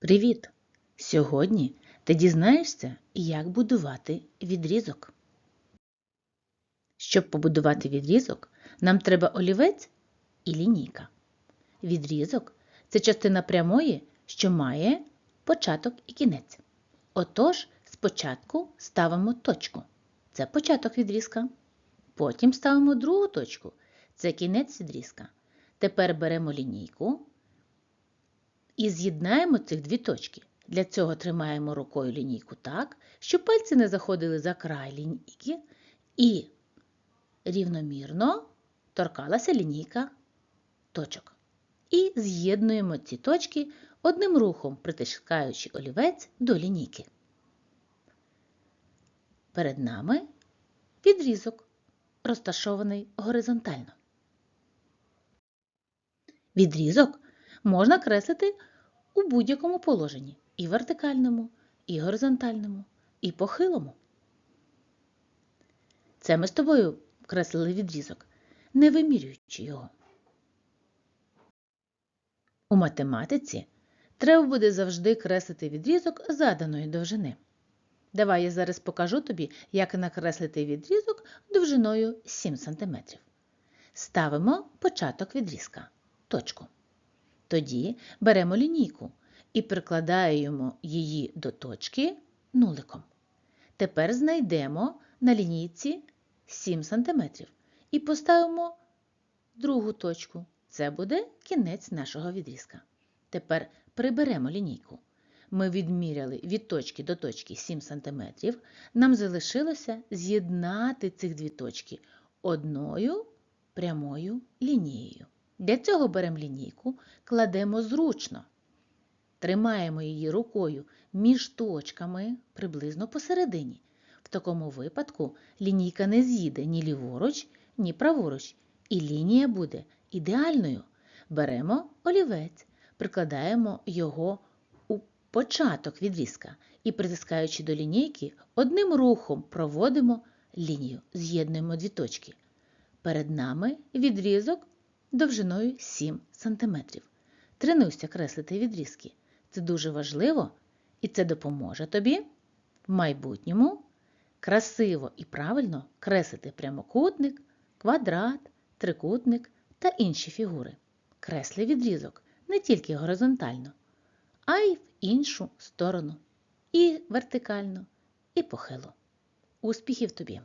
Привіт! Сьогодні ти дізнаєшся, як будувати відрізок. Щоб побудувати відрізок, нам треба олівець і лінійка. Відрізок це частина прямої, що має початок і кінець. Отож, спочатку ставимо точку. Це початок відрізка. Потім ставимо другу точку. Це кінець відрізка. Тепер беремо лінійку і з'єднаємо цих дві точки. Для цього тримаємо рукою лінійку так, щоб пальці не заходили за край лінійки і рівномірно торкалася лінійка точок. І з'єднуємо ці точки одним рухом, притискаючи олівець до лінійки. Перед нами відрізок, розташований горизонтально. Відрізок можна креслити у будь-якому положенні і вертикальному, і горизонтальному, і похилому. Це ми з тобою креслили відрізок, не вимірюючи його. У математиці треба буде завжди креслити відрізок заданої довжини. Давай я зараз покажу тобі, як накреслити відрізок довжиною 7 см. Ставимо початок відрізка, точку. Тоді беремо лінійку і прикладаємо її до точки нуликом. Тепер знайдемо на лінійці 7 см і поставимо другу точку. Це буде кінець нашого відрізка. Тепер приберемо лінійку. Ми відміряли від точки до точки 7 см. Нам залишилося з'єднати цих дві точки одною прямою лінією. Для цього беремо лінійку, кладемо зручно. Тримаємо її рукою між точками приблизно посередині. В такому випадку лінійка не з'їде ні ліворуч, ні праворуч, і лінія буде ідеальною. Беремо олівець, прикладаємо його у початок відрізка і, притискаючи до лінійки, одним рухом проводимо лінію, з'єднуємо дві точки. Перед нами відрізок довжиною 7 см. Тренуйся креслити відрізки. Це дуже важливо і це допоможе тобі в майбутньому красиво і правильно креслити прямокутник, квадрат, трикутник та інші фігури. Кресли відрізок не тільки горизонтально, а й в іншу сторону. І вертикально, і похило. Успіхів тобі!